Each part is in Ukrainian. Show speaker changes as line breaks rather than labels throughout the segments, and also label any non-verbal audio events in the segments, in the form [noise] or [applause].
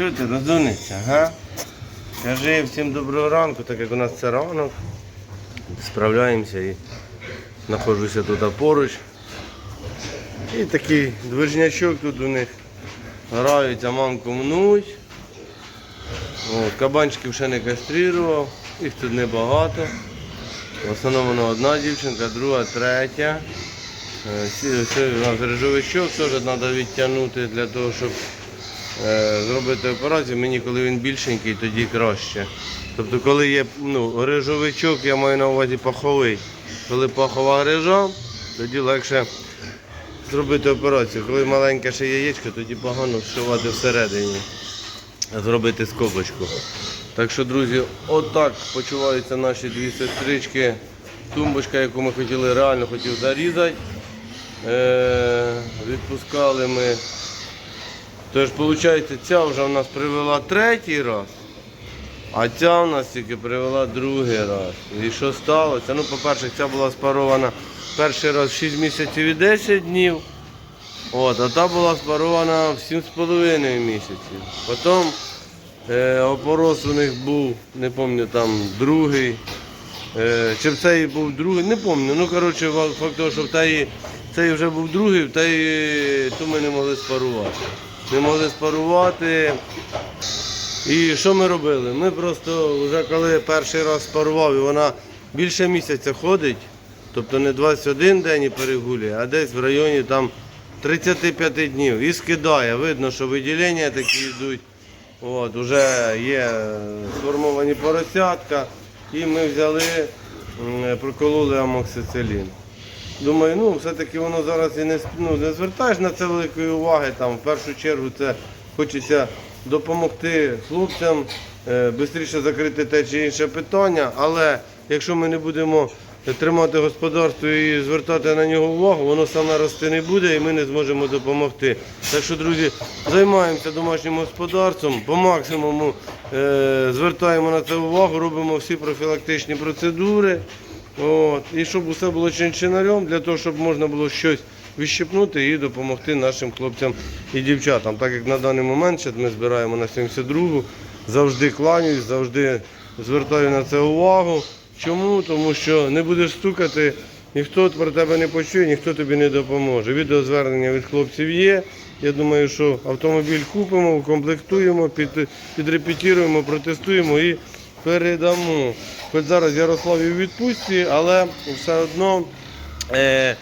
Чого ти га? Кажи всім доброго ранку, так як у нас це ранок. Справляємося і знаходжуся тут поруч. І такий движнячок тут у них. Граються, мамку мнуть. От, кабанчиків ще не кастрирував, їх тут небагато. В основному одна дівчинка, друга, третя. Е, всі у нас режовичок теж треба відтягнути для того, щоб е, зробити операцію. Мені коли він більшенький, тоді краще. Тобто, коли є ну, грижовичок, я маю на увазі паховий. Коли пахова грижа, тоді легше зробити операцію. Коли маленьке ще яєчко, тоді погано вшивати всередині, зробити скобочку. Так що, друзі, отак почуваються наші дві сестрички. Тумбочка, яку ми хотіли, реально хотів зарізати. Е, відпускали ми. Тож, виходить, ця вже в нас привела третій раз, а ця в нас тільки привела другий раз. І що сталося? Ну, по-перше, ця була спарована перший раз 6 місяців і 10 днів. От, а та була спарована в 7,5 місяців. Потім е, опорос у них був, не пам'ятаю, там другий. Е, чи в цей був другий, не пам'ятаю. Ну, коротше, факт того, що в цей вже був другий, в таї ту ми не могли спарувати. Не могли спарувати. І що ми робили? Ми просто вже коли перший раз спарував, і вона більше місяця ходить, тобто не 21 день і перегулює, а десь в районі там 35 днів. І скидає. Видно, що виділення такі йдуть. От, вже є сформовані поросятка. І ми взяли, прокололи амоксицилін. Думаю, ну все-таки воно зараз і не, ну, не звертаєш на це великої уваги. Там, в першу чергу це хочеться допомогти хлопцям швидше закрити те чи інше питання. Але якщо ми не будемо тримати господарство і звертати на нього увагу, воно саме рости не буде і ми не зможемо допомогти. Так що, друзі, займаємося домашнім господарством, по максимуму е, звертаємо на це увагу, робимо всі профілактичні процедури. От, і щоб усе було чинчинарем, для того, щоб можна було щось відщепнути і допомогти нашим хлопцям і дівчатам. Так як на даний момент ми збираємо на 72-гу, завжди кланяюсь, завжди звертаю на це увагу. Чому? Тому що не будеш стукати, ніхто про тебе не почує, ніхто тобі не допоможе. Відеозвернення від хлопців є. Я думаю, що автомобіль купимо, укомплектуємо, під, підрепетіруємо, протестуємо і передамо. Хоч зараз Ярослав і в відпустці, але все одно е,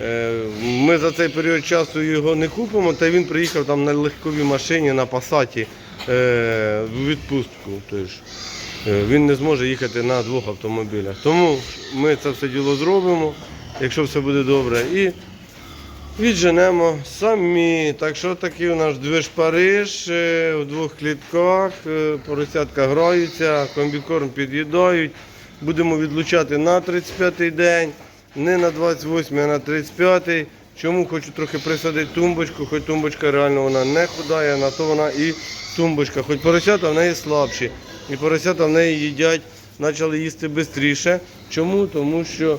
е, ми за цей період часу його не купимо, та він приїхав там на легковій машині на пасаті е, в відпустку. Тож, е, він не зможе їхати на двох автомобілях. Тому ми це все діло зробимо, якщо все буде добре. І Відженемо самі. Так що такий у нас движ Париж е, в двох клітках, е, поросятка граються, комбікорм під'їдають. Будемо відлучати на 35-й день, не на 28-й, а на 35-й. Чому хочу трохи присадити тумбочку, хоч тумбочка реально вона не худає, на то вона і тумбочка. Хоч поросята в неї слабші. І поросята в неї їдять, почали їсти швидше. Чому? Тому що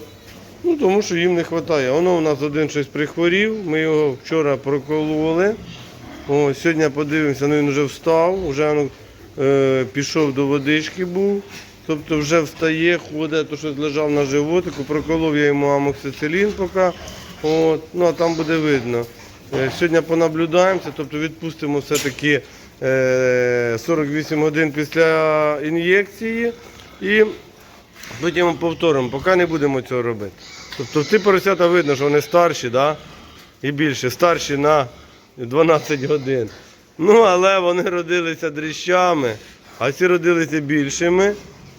Ну, тому що їм не вистачає. Воно у нас один щось прихворів, ми його вчора прокололи. О, сьогодні подивимося, ну він вже встав, вже ну, е, пішов до водички був. Тобто вже встає, ходить, то щось лежав на животику, проколов я йому амоксицилін поки. От, ну а там буде видно. Е, сьогодні понаблюдаємося, тобто відпустимо все-таки е, 48 годин після ін'єкції. І Потім повторимо, поки не будемо цього робити. Тобто ці поросята видно, що вони старші, да? і більше, старші на 12 годин. Ну, але вони родилися дріщами, а ці родилися більшими,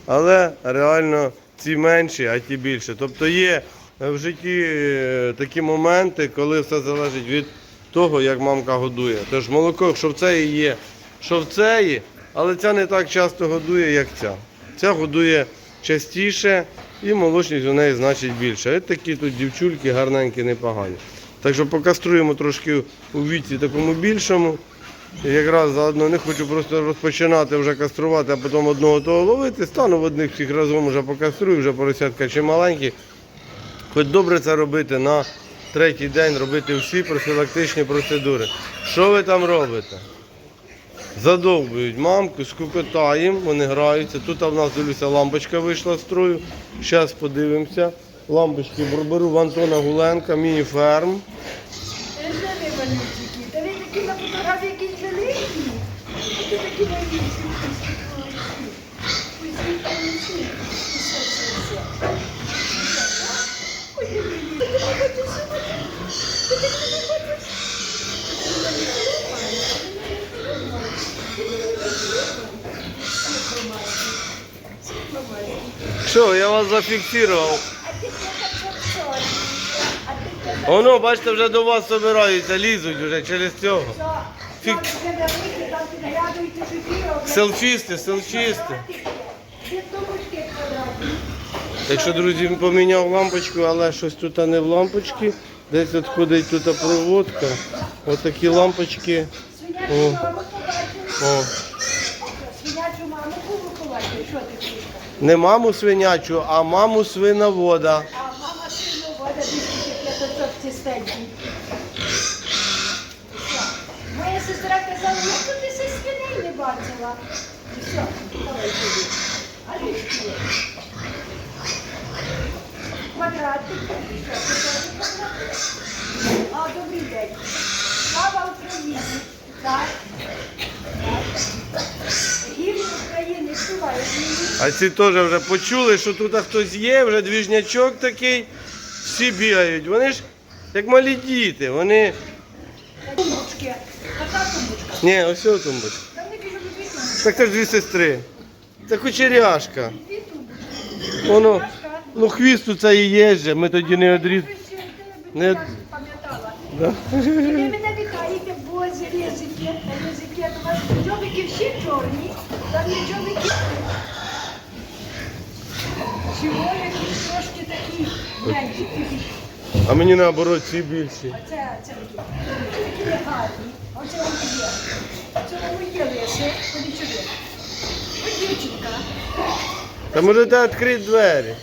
але реально ці менші, а ті більше. Тобто є в житті е, такі моменти, коли все залежить від того, як мамка годує. Тож молоко, якщо в цеї є, що в цеї, але ця не так часто годує, як ця. Ця годує частіше і молочність у неї значить більше. Ось такі тут дівчульки гарненькі, непогані. Так що покаструємо трошки у віці такому більшому. Якраз заодно не хочу просто розпочинати вже каструвати, а потім одного того ловити. Стану в одних всіх разом вже покаструю, вже поросятка чи маленькі. Хоч добре це робити на третій день, робити всі профілактичні процедури. Що ви там робите? Задовбують мамку, скукотаємо, вони граються. Тут в нас дивлюся, лампочка вийшла з строю. Зараз подивимося. Лампочки беру в Антона Гуленка, міні-ферм.
Це ж не малюсики. Та ви такі на фотографії якісь великі. А ти такі малюсики. Ой, звідки вони ці? Все, все, все. Ой, ой, ой, ти не хочеш сьогодні? Ти так не хочеш?
Що, я вас зафіксував. Воно, бачите, вже до вас собираються, лізуть вже через цього. Фік-. Селфісти, селфісти. Так що, друзі, поміняв лампочку, але щось тут не в лампочці. Десь от ходить тут проводка. Отакі лампочки.
Свинячу
О. О.
Свинячу маму кубу побачили. Що ти кішка?
Не маму свинячу, а маму свиновода.
А мама сильно вода дійсно п'ятачок чистенький. Все. Моя сестра казала, то ти цих свиней не бачила. І все, давай сюди. А це теж квадратик? А, добрий день. Слава Україні. Так. Так.
А ці теж вже почули, що тут хтось є, вже двіжнячок такий. Всі бігають. Вони ж як малі діти. Вони.
Тумбочки. Така тумбочка.
Ні, ось цього тумбочка. Так це ж дві сестри. Це кучеряшка. Воно. Ну хвіст у це і є же, ми тоді не одріз. Не
пам'ятала.
Да.
І ви мене вітаєте, бозі, ризики, ризики. У вас джобики всі чорні, там є джобики. Чого якісь трошки такі менші.
А мені наоборот ці більші.
А це, це такі. Такі гарні. А це вам є. Це є лиси. Ходіть сюди. Ось дівчинка.
Та можете відкрити двері.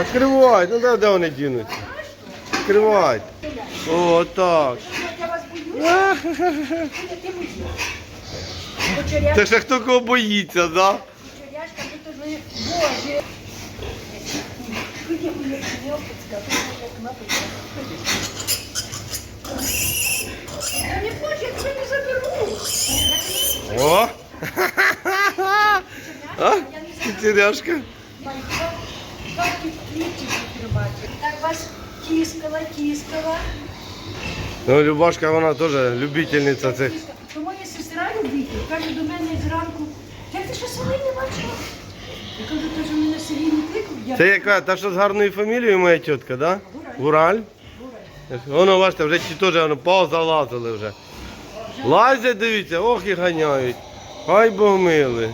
Відкривайте, ну де, де вони дінуться? Відкривайте. О, так.
Я вас. Ти
Це ще хто кого боїться, да?
кучеряшка, будто ж Боже. Ходіть, моя кнопочка, тут моя кнопочка. Я не хочу, я тебе не заберу.
О! [laughs] А? Кітеряшка.
Так і в кліпці тримати. Так вас тіскала, тіскала.
Ну, Любашка, вона теж любительниця цих.
Тіскала. То моя сестра любитель, каже до мене зранку, як ти що селі не бачила? Я кажу, то ж мене селі не кликав. Я
Це яка? Та що з гарною фамілією моя тітка, да? Гураль? Воно, бачите, вже ті теж воно позалазили вже. Лазять, дивіться, ох і ганяють. Хай Бог мили.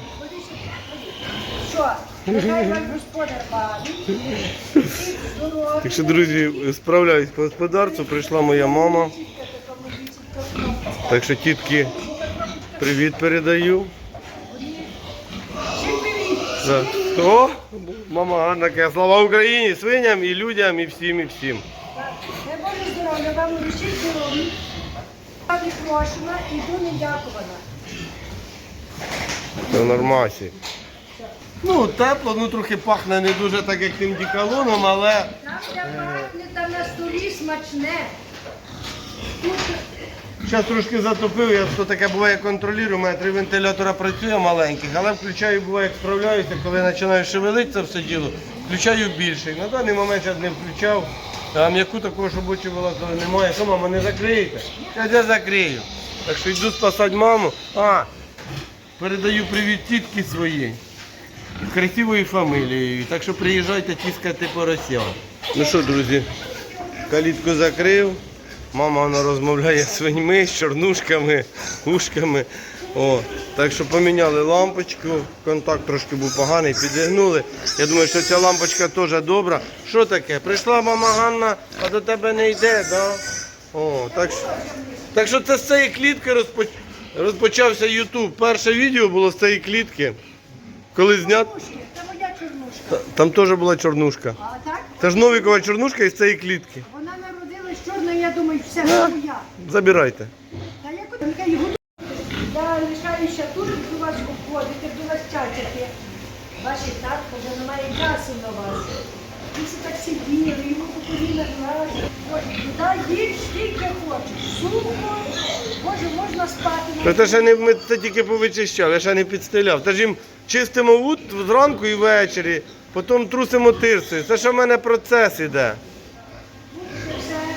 Що? Нехай ваш господар бавить. Здорово.
Так що, друзі, справляюсь по господарству, прийшла моя мама. Так що тітки привіт передаю. Да. О, мама гарна каже, слава Україні, свиням і людям, і всім, і всім.
Не Боже здоров'я, вам усі здорові. Я не прошена, іду не дякувана.
Це нормасі. Ну, тепло, ну трохи пахне не дуже так, як тим діколоном, але
Там де пахне, там на столі смачне. Тут
зараз трошки затопив, я то таке буває контролюю, у мене три вентилятора працює маленьких, але включаю, буває, як справляюся, коли починаю шевелитися все діло, включаю більший. На даний момент я не включав. А м'яку такого, щоб очі вилазили, немає. Що, мама, не закриєте? Я це закрию. Так що йду спасати маму. А, передаю привіт тітки своїй. З красивою фамілією. Так що приїжджайте тіскати порося. Ну що, друзі, калітку закрив. Мама вона розмовляє з свиньми, з чорнушками, ушками. О, так що поміняли лампочку, контакт трошки був поганий, підігнули. Я думаю, що ця лампочка теж добра. Що таке? Прийшла мама Ганна, а до тебе не йде, да? О, так що, так що це з цієї клітки розпоч... розпочався Ютуб. Перше відео було з цієї клітки. Коли
чорнушка.
там теж була чорнушка. Це ж Новікова чорнушка із цієї клітки.
Я думаю, все моя.
Забирайте.
Та як от така його я лишаюся тут, буду вас обходити, буду вас чачати. Ваші татко вже немає часу на вас. Ви всі так сиділи, йому по колінах гладили. Ой, Дай їж скільки хочеш. Сухо, може, можна спати.
Та те ще не ми це тільки повичищав, я ще не підстеляв. Та ж їм чистимо ут зранку і ввечері, потім трусимо тирсою. Це ще в мене процес іде.
Це все.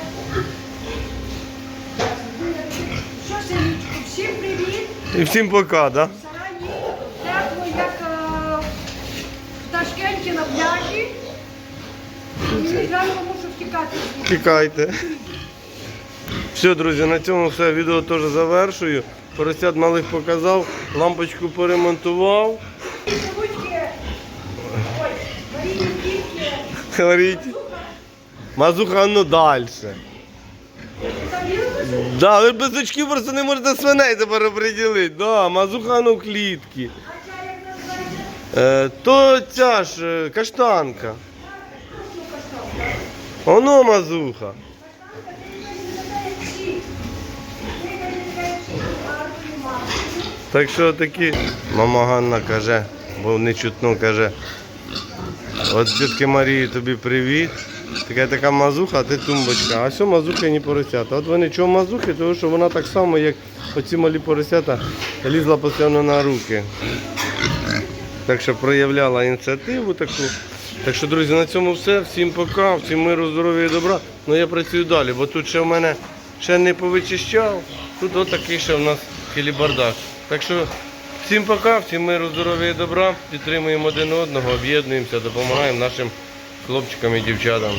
Що, синічко, всім привіт.
І всім пока, да?
В Сарані тепло, як е, в Ташкенті на пляжі. І зранку мушу втікати. звідси.
Тікайте. Все, друзі, на цьому все. Відео теж завершую. Поросят малих показав, лампочку поремонтував.
Ручки. Ой, Марії.
Говоріть. Мазуха, ну далі. Да, ви без очків просто не можете свиней тепер оприділити. Да, мазуха ну клітки. Е, то ця ж е, каштанка. Оно мазуха. Так що такі. Мама Ганна каже, бо не чутно каже. От тітки Марії тобі привіт. Така така мазуха, а ти тумбочка. А що мазухи не поросята? От вони чого мазухи, тому що вона так само, як оці малі поросята, лізла постійно на руки. Так що проявляла ініціативу таку. Так що, друзі, на цьому все. Всім пока, всім миру, здоров'я і добра. Ну я працюю далі, бо тут ще в мене ще не повичищав. Тут отакий ще в нас кілібардак. Так що всім пока, всім миру, здоров'я і добра. Підтримуємо один одного, об'єднуємося, допомагаємо нашим хлопчикам і дівчатам.